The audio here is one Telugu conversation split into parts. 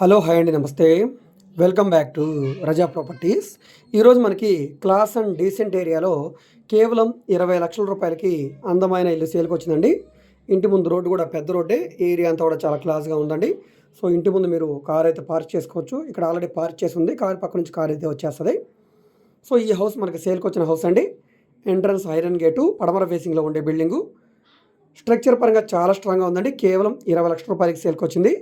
హలో హాయ్ అండి నమస్తే. Welcome back to Raza properties. ఈరోజు మనకి క్లాస్ అండ్ డీసెంట్ ఏరియాలో కేవలం ఇరవై లక్షల రూపాయలకి అందమైన ఇల్లు సేల్కి వచ్చిందండి. ఇంటి ముందు రోడ్డు కూడా పెద్ద రోడ్డే ఏరియా అంతా కూడా చాలా క్లాస్గా ఉందండి. సో ఇంటి ముందు మీరు కార్ అయితే పార్క్ చేసుకోవచ్చు. ఇక్కడ ఆల్రెడీ పార్క్ చేసి ఉంది కార్ పక్క నుంచి కార్ అయితే వచ్చేస్తుంది. సో ఈ హౌస్ మనకి సేల్కి వచ్చిన హౌస్ అండి. ఎంట్రన్స్ ఐరన్ గేటు పడమర ఫేసింగ్లో ఉండే బిల్డింగు. స్ట్రక్చర్ పరంగా చాలా స్ట్రాంగ్గా ఉందండి. కేవలం ఇరవై లక్షల రూపాయలకి సేల్కి వచ్చింది.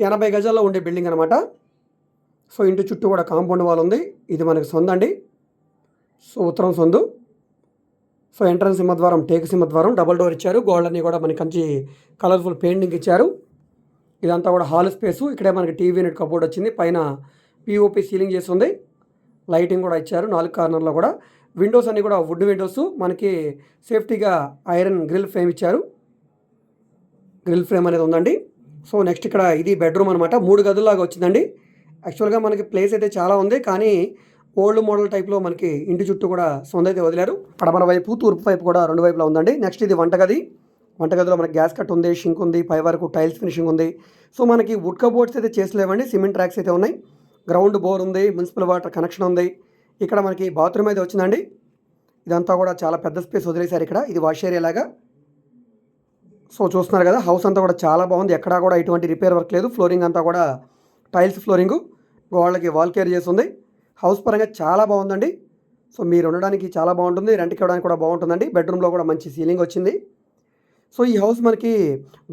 ఎనభై గజాల్లో ఉండే బిల్డింగ్ అనమాట సో ఇంటి చుట్టూ కూడా కాంపౌండ్ వాల్ ఉంది. ఇది మనకి సొంత అండి. సో ఉత్తరం సొందు. సో ఎంట్రన్స్ సింహద్వారం టేకు సింహద్వారం డబల్ డోర్ ఇచ్చారు. గోల్డన్ని కూడా మనకి మంచి కలర్ఫుల్ పెయింటింగ్ ఇచ్చారు. ఇదంతా కూడా హాల్ స్పేసు. ఇక్కడే మనకి టీవీ యూనిట్ కబోర్డ్ వచ్చింది. పైన పిఓపి సీలింగ్ చేసి ఉంది లైటింగ్ కూడా ఇచ్చారు నాలుగు కార్నర్లో కూడా. విండోస్ అన్నీ కూడా వుడ్ విండోస్. మనకి సేఫ్టీగా ఐరన్ గ్రిల్ ఫ్రేమ్ ఇచ్చారు. గ్రిల్ ఫ్రేమ్ అనేది ఉందండి. సో నెక్స్ట్ ఇక్కడ ఇది బెడ్రూమ్ అనమాట మూడు గదుల్లాగా వచ్చిందండి. యాక్చువల్గా మనకి ప్లేస్ అయితే చాలా ఉంది కానీ ఓల్డ్ మోడల్ టైప్లో మనకి ఇంటి చుట్టూ కూడా సొంత అయితే వదిలారు. పడమర వైపు తూర్పు వైపు కూడా రెండు వైపులా ఉందండి. నెక్స్ట్ ఇది వంటగది. వంటగదిలో మనకి గ్యాస్ కట్ ఉంది షింక్ ఉంది పై వరకు టైల్స్ ఫినిషింగ్ ఉంది. సో మనకి వుడ్ కబోర్డ్స్ అయితే చేసలేవండి సిమెంట్ ట్రాక్స్ అయితే ఉన్నాయి. గ్రౌండ్ బోర్ ఉంది మున్సిపల్ వాటర్ కనెక్షన్ ఉంది. ఇక్కడ మనకి బాత్రూమ్ అయితే వచ్చిందండి. ఇదంతా కూడా చాలా పెద్ద స్పేస్ వదిలేశారు ఇక్కడ. ఇది వాష్ ఏరియా లాగా. సో చూస్తున్నారు కదా హౌస్ అంతా కూడా చాలా బాగుంది. ఎక్కడా కూడా ఎటువంటి రిపేర్ వర్క్ లేదు. ఫ్లోరింగ్ అంతా కూడా టైల్స్ ఫ్లోరింగ్ గోడలకి వాల్ కేర్ చేస్తుంది. హౌస్ పరంగా చాలా బాగుందండి. సో మీరు ఉండడానికి చాలా బాగుంటుంది. రెంట్కి ఇవ్వడానికి కూడా బాగుంటుందండి. బెడ్రూమ్లో కూడా మంచి సీలింగ్ వచ్చింది. సో ఈ హౌస్ మనకి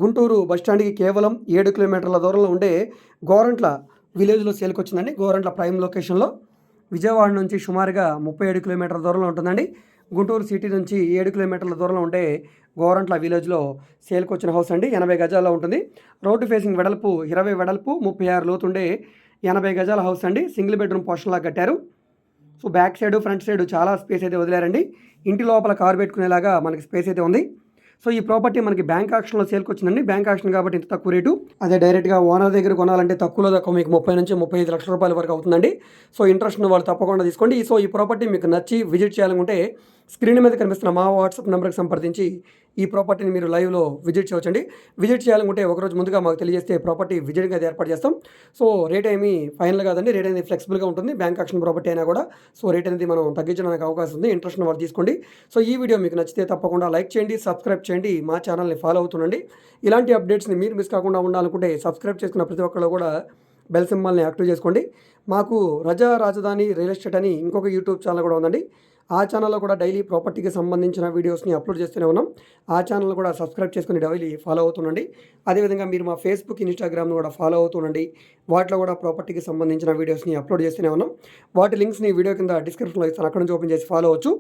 గుంటూరు బస్ స్టాండ్కి కేవలం ఏడు కిలోమీటర్ల దూరంలో ఉండే గోరంట్ల విలేజ్లో సేల్కి వచ్చిందండి. గోరంట్ల ప్రైమ్ లొకేషన్లో విజయవాడ నుంచి సుమారుగా ముప్పై ఏడు కిలోమీటర్ల దూరంలో ఉంటుందండి. గుంటూరు సిటీ నుంచి ఏడు కిలోమీటర్ల దూరంలో ఉండే గోరంట్ల విలేజ్లో సేల్కి వచ్చిన హౌస్ అండి. ఎనభై గజాల్లో ఉంటుంది. రోడ్డు ఫేసింగ్ వెడల్పు ఇరవై వెడల్పు ముప్పై ఆరు లోతుండే ఎనభై గజాల హౌస్ అండి. సింగిల్ బెడ్రూమ్ పోర్షన్లా కట్టారు. So back side front side చాలా స్పేస్ అయితే వదిలారండి. ఇంటి లోపల కారు పెట్టుకునేలాగా మనకి స్పేస్ అయితే ఉంది. సో ఈ ప్రాపర్టీ మనకి బ్యాంక్ ఆక్షన్లో సేల్కి వచ్చిందండి బ్యాంక్ ఆక్షన్ కాబట్టి ఇంత తక్కువ రేటు. అదే డైరెక్ట్గా ఓనర్ దగ్గర కొనాలంటే తక్కువలో తక్కువ మీకు ముప్పై నుంచి ముప్పై ఐదు లక్షల రూపాయల వరకు అవుతుందండి. సో ఇంట్రెస్ట్ వాళ్ళు తప్పకుండా తీసుకోండి. సో ఈ ప్రాపర్టీ మీకు నచ్చి విజిట్ చేయాలనుకుంటే స్క్రీన్ మీద కనిపిస్తున్న మా వాట్సాప్ నెంబర్కి సంప్రదించి ఈ ప్రాపర్టీని మీరు లైవ్లో విజిట్ చేయొచ్చండి విజిట్ చేయాలనుకుంటే ఒకరోజు ముందుగా మాకు తెలియజేస్తే ప్రాపర్టీ విజిట్గా అది ఏర్పాటు చేస్తాం. సో రేట్ ఏమి ఫైనల్ కాదండి. రేట్ అనేది ఫ్లెక్సిబుల్గా ఉంటుంది. బ్యాంక్ ఆక్షన్ ప్రాపర్టీ అయినా కూడా. సో రేట్ అనేది మనం తగ్గించడానికి అవకాశం ఉంది. ఇంట్రెస్ట్ వాళ్ళు తీసుకోండి. సో ఈ వీడియో మీకు నచ్చితే తప్పకుండా లైక్ చేయండి సబ్స్క్రైబ్ చేయండి. మా ఛానల్ని ఫాలో అవుతుండండి. ఇలాంటి అప్డేట్స్ని మీరు మిస్ కాకుండా ఉండాలనుకుంటే సబ్స్క్రైబ్ చేసుకున్న ప్రతి ఒక్కళ్ళు కూడా బెల్ సింబల్ని యాక్టివ్ చేసుకోండి. మాకు రజా రాజధాని రియల్ ఎస్టేట్ అని ఇంకొక యూట్యూబ్ ఛానల్ కూడా ఉందండి. ఆ ఛానల్లో కూడా డైలీ ప్రాపర్టీకి సంబంధించిన వీడియోస్ని అప్లోడ్ చేస్తూనే ఉన్నాం. ఆ ఛానల్ కూడా సబ్స్క్రైబ్ చేసుకుని డైలీ ఫాలో అవుతుండండి. అదేవిధంగా మీరు మా ఫేస్బుక్ ఇన్స్టాగ్రామ్ను కూడా ఫాలో అవుతుండండి. వాటిలో కూడా ప్రాపర్టీకి సంబంధించిన వీడియోస్ని అప్లోడ్ చేస్తూనే ఉన్నాం. వాటి లింక్స్ని వీడియో కింద డిస్క్రిప్షన్లో ఇస్తాను. అక్కడ నుంచి ఓపెన్ చేసి ఫాలో అవచ్చు